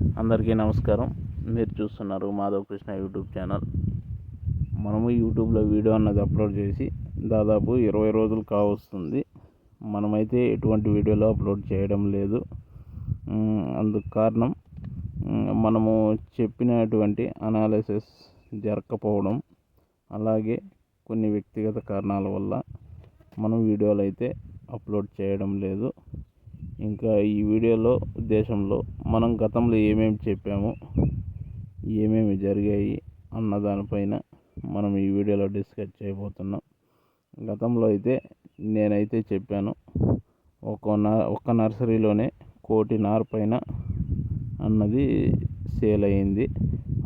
అందరికీ నమస్కారం. మీరు చూస్తున్నారు మాధవ్ కృష్ణ యూట్యూబ్ ఛానల్. మనము యూట్యూబ్లో వీడియో అన్నది అప్లోడ్ చేసి దాదాపు ఇరవై రోజులు కావస్తుంది. మనమైతే ఎటువంటి వీడియోలు అప్లోడ్ చేయడం లేదు. అందుకు కారణం మనము చెప్పినటువంటి అనాలిసిస్ జరగకపోవడం అలాగే కొన్ని వ్యక్తిగత కారణాల వల్ల మనం వీడియోలు అయితే అప్లోడ్ చేయడం లేదు. ఇంకా ఈ వీడియోలో దేశంలో మనం గతంలో ఏమేమి చెప్పాము ఏమేమి జరిగాయి అన్న దానిపైన మనం ఈ వీడియోలో డిస్కస్ చేయబోతున్నాం. గతంలో అయితే నేనైతే చెప్పాను ఒక నా ఒక్క నర్సరీలోనే కోటి నార్ పైన అన్నది సేల్ అయింది.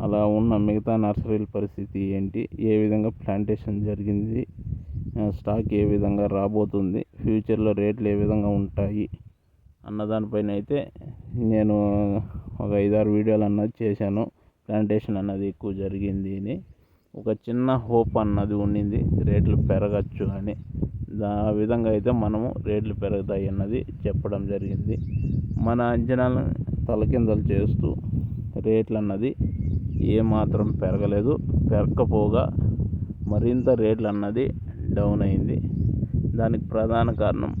అలా ఉన్న మిగతా నర్సరీల పరిస్థితి ఏంటి ఏ విధంగా ప్లాంటేషన్ జరిగింది స్టాక్ ఏ విధంగా రాబోతుంది ఫ్యూచర్లో రేట్లు ఏ విధంగా ఉంటాయి అన్న దానిపైన అయితే నేను ఒక ఐదారు వీడియోలు అన్నది చేశాను. ప్లాంటేషన్ అన్నది ఎక్కువ జరిగింది అని. ఒక చిన్న హోప్ అన్నది ఉండింది. రేట్లు పెరగచ్చు అని. దా విధంగా అయితే మనము రేట్లు పెరుగుతాయి అన్నది చెప్పడం జరిగింది. మన అంచనాలను తలకిందలు చేస్తూ రేట్లు అన్నది ఏమాత్రం పెరగలేదు. పెరగకపోగా మరింత రేట్లు అన్నది డౌన్ అయింది. దానికి ప్రధాన కారణం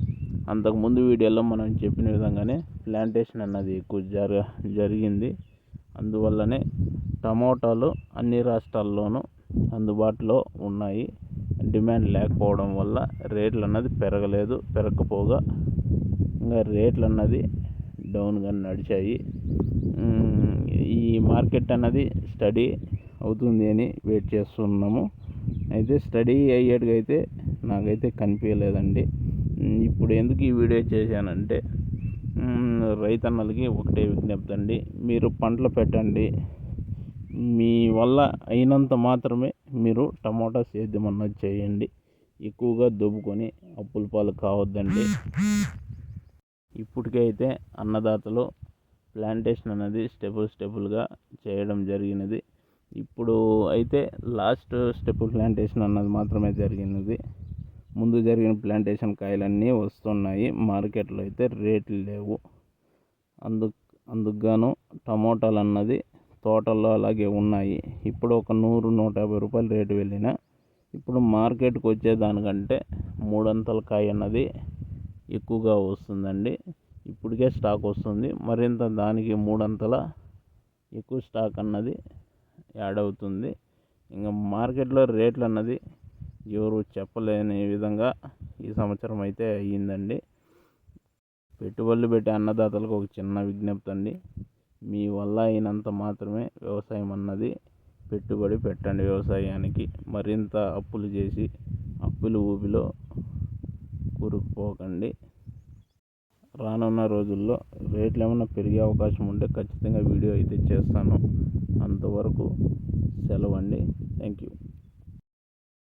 అంతకుముందు వీడియోలో మనం చెప్పిన విధంగానే ప్లాంటేషన్ అన్నది ఎక్కువ జర జరిగింది. అందువల్లనే టమోటాలు అన్ని రాష్ట్రాల్లోనూ అందుబాటులో ఉన్నాయి. డిమాండ్ లేకపోవడం వల్ల రేట్లు అన్నది పెరగలేదు పెరగకపోగా ఇంకా రేట్లు అన్నది డౌన్గా నడిచాయి. ఈ మార్కెట్ అన్నది స్టడీ అవుతుంది అని వెయిట్ చేస్తున్నాము. అయితే స్టడీ అయ్యేటికైతే నాకైతే కనిపించలేదండి. ఇప్పుడు ఎందుకు ఈ వీడియో చేశానంటే రైతన్నలకి ఒకటే విజ్ఞప్తి అండి మీరు పంటలు పెట్టండి. మీ వల్ల అయినంత మాత్రమే మీరు టమోటా సేద్యం అన్నది చేయండి. ఎక్కువగా దొబ్బుకొని అప్పుల పాలు కావద్దండి. ఇప్పటికైతే అన్నదాతలు ప్లాంటేషన్ అనేది స్టెపుల్ స్టెపుల్గా చేయడం జరిగినది. ఇప్పుడు అయితే లాస్ట్ స్టెప్ ప్లాంటేషన్ అన్నది మాత్రమే జరిగినది. ముందు జరిగిన ప్లాంటేషన్ కాయలన్నీ వస్తున్నాయి. మార్కెట్లో అయితే రేట్లు లేవు. అందు అందుకుగాను టమోటాలు అన్నది తోటల్లో అలాగే ఉన్నాయి. ఇప్పుడు ఒక నూరు నూట యాభై రూపాయలు రేటు వెళ్ళిన ఇప్పుడు మార్కెట్కి వచ్చేదానికంటే మూడంతల కాయ అన్నది ఎక్కువగా వస్తుందండి. ఇప్పటికే స్టాక్ వస్తుంది. మరింత దానికి మూడంతల ఎక్కువ స్టాక్ అన్నది యాడ్ అవుతుంది. ఇంకా మార్కెట్లో రేట్లు అన్నది ఎవరు చెప్పలేని విధంగా ఈ సంవత్సరం అయితే అయ్యిందండి. పెట్టుబడులు పెట్టే అన్నదాతలకు ఒక చిన్న విజ్ఞప్తి అండి. మీ వల్ల అయినంత మాత్రమే వ్యవసాయం అన్నది పెట్టుబడి పెట్టండి వ్యవసాయానికి. మరింత అప్పులు చేసి అప్పులు ఊబిలో కూరుకుపోకండి. రానున్న రోజుల్లో రేట్లు ఏమైనా పెరిగే అవకాశం ఉంటే ఖచ్చితంగా వీడియో అయితే చేస్తాను. అంతవరకు సెలవు అండి. Thank you